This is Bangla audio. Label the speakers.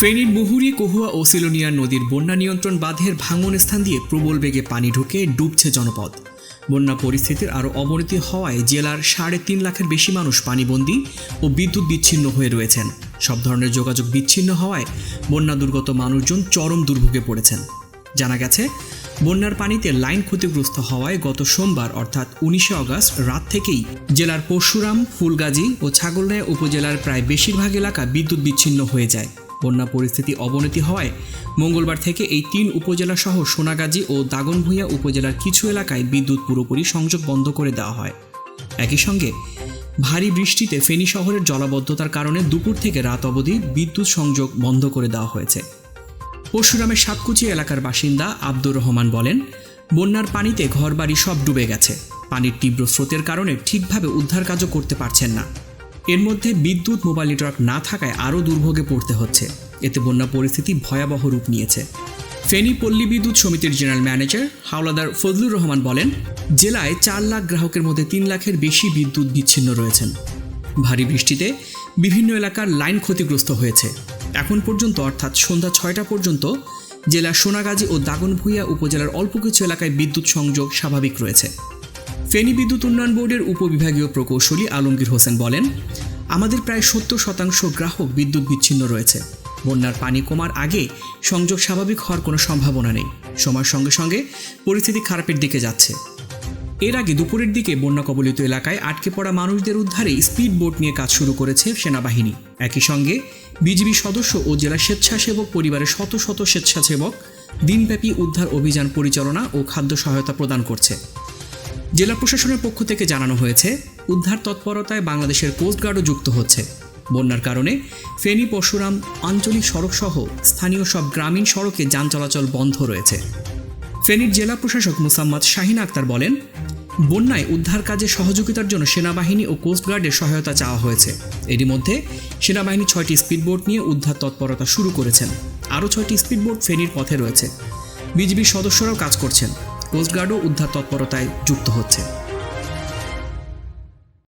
Speaker 1: ফেনীর মুহুরি, কহুয়া ও সিলোনিয়া নদীর বন্যা নিয়ন্ত্রণ বাঁধের ভাঙন স্থান দিয়ে প্রবল বেগে পানি ঢুকে ডুবছে জনপদ। বন্যা পরিস্থিতির আরও অবনতি হওয়ায় জেলার সাড়ে তিন লাখের বেশি মানুষ পানিবন্দী ও বিদ্যুৎ বিচ্ছিন্ন হয়ে রয়েছেন। সব ধরনের যোগাযোগ বিচ্ছিন্ন হওয়ায় বন্যা দুর্গত মানুষজন চরম দুর্ভোগে পড়েছেন। জানা গেছে, বন্যার পানিতে লাইন ক্ষতিগ্রস্ত হওয়ায় গত সোমবার, অর্থাৎ উনিশে আগস্ট রাত থেকেই জেলার পরশুরাম, ফুলগাজী ও ছাগলনাইয়া উপজেলার প্রায় বেশিরভাগ এলাকা বিদ্যুৎ বিচ্ছিন্ন হয়ে যায়। বন্যা পরিস্থিতি অবনতি হওয়ায় মঙ্গলবার থেকে এই তিন উপজেলা সহ সোনাগাজী ও দাগনভূঞা উপজেলার কিছু এলাকায় বিদ্যুৎ পুরোপুরি সংযোগ বন্ধ করে দেওয়া হয়। একই সঙ্গে ভারী বৃষ্টিতে ফেনী শহরের জলাবদ্ধতার কারণে দুপুর থেকে রাত অবধি বিদ্যুৎ সংযোগ বন্ধ করে দেওয়া হয়েছে। পরশুরামের সাতকুচি এলাকার বাসিন্দা আব্দুর রহমান বলেন, বন্যার পানিতে ঘরবাড়ি সব ডুবে গেছে। পানির তীব্র স্রোতের কারণে ঠিকভাবে উদ্ধার কাজও করতে পারছেন না। এর মধ্যে বিদ্যুৎ মোবাইল নেটওয়ার্ক না থাকায় আরও দুর্ভোগে পড়তে হচ্ছে। এতে বন্যা পরিস্থিতি ভয়াবহ রূপ নিয়েছে। ফেনী পল্লী বিদ্যুৎ সমিতির জেনারেল ম্যানেজার হাওলাদার ফজলুর রহমান বলেন, জেলায় চার লাখ গ্রাহকের মধ্যে তিন লাখের বেশি বিদ্যুৎ বিচ্ছিন্ন রয়েছেন। ভারী বৃষ্টিতে বিভিন্ন এলাকার লাইন ক্ষতিগ্রস্ত হয়েছে। এখন পর্যন্ত অর্থাৎ সন্ধ্যা ছয়টা পর্যন্ত জেলার সোনাগাজী ও দাগনভূঞা উপজেলার অল্প কিছু এলাকায় বিদ্যুৎ সংযোগ স্বাভাবিক রয়েছে। ফেনী বিদ্যুৎ উন্নয়ন বোর্ডের উপবিভাগীয় প্রকৌশলী আলমগীর হোসেন বলেন, আমাদের প্রায় সত্তর শতাংশ গ্রাহক বিদ্যুৎ বিচ্ছিন্ন রয়েছে। বন্যার পানি কমার আগে সংযোগ স্বাভাবিক হওয়ার কোনো সম্ভাবনা নেই। সময়ের সঙ্গে সঙ্গে পরিস্থিতি খারাপের দিকে যাচ্ছে। এর আগে দুপুরের দিকে বন্যা কবলিত এলাকায় আটকে পড়া মানুষদের উদ্ধারে স্পিড বোট নিয়ে কাজ শুরু করেছে সেনাবাহিনী। একই সঙ্গে বিজিবি সদস্য ও জেলা স্বেচ্ছাসেবক পরিবারের শত শত স্বেচ্ছাসেবক দিনব্যাপী উদ্ধার অভিযান পরিচালনা ও খাদ্য সহায়তা প্রদান করছে। জেলা প্রশাসনের পক্ষ থেকে জানানো হয়েছে, উদ্ধার তৎপরতায় বাংলাদেশের কোস্টগার্ডও যুক্ত হচ্ছে। বন্যার কারণে ফেনী, পরশুরাম, আঞ্চলিক সড়কসহ স্থানীয় সব গ্রামীণ সড়কে যান চলাচল বন্ধ রয়েছে। ফেনীর জেলা প্রশাসক মুসাম্মদ শাহিন আক্তার বলেন, বন্যায় উদ্ধার কাজে সহযোগিতার জন্য সেনাবাহিনী ও কোস্টগার্ডের সহায়তা চাওয়া হয়েছে। এরই মধ্যে সেনাবাহিনী ছয়টি স্পিডবোট নিয়ে উদ্ধার তৎপরতা শুরু করেছেন। আরও ছয়টি স্পিডবোট ফেনীর পথে রয়েছে। বিজিবির সদস্যরাও কাজ করছেন। কোস্টগার্ডও উদ্ধার তৎপরতায় যুক্ত হচ্ছে।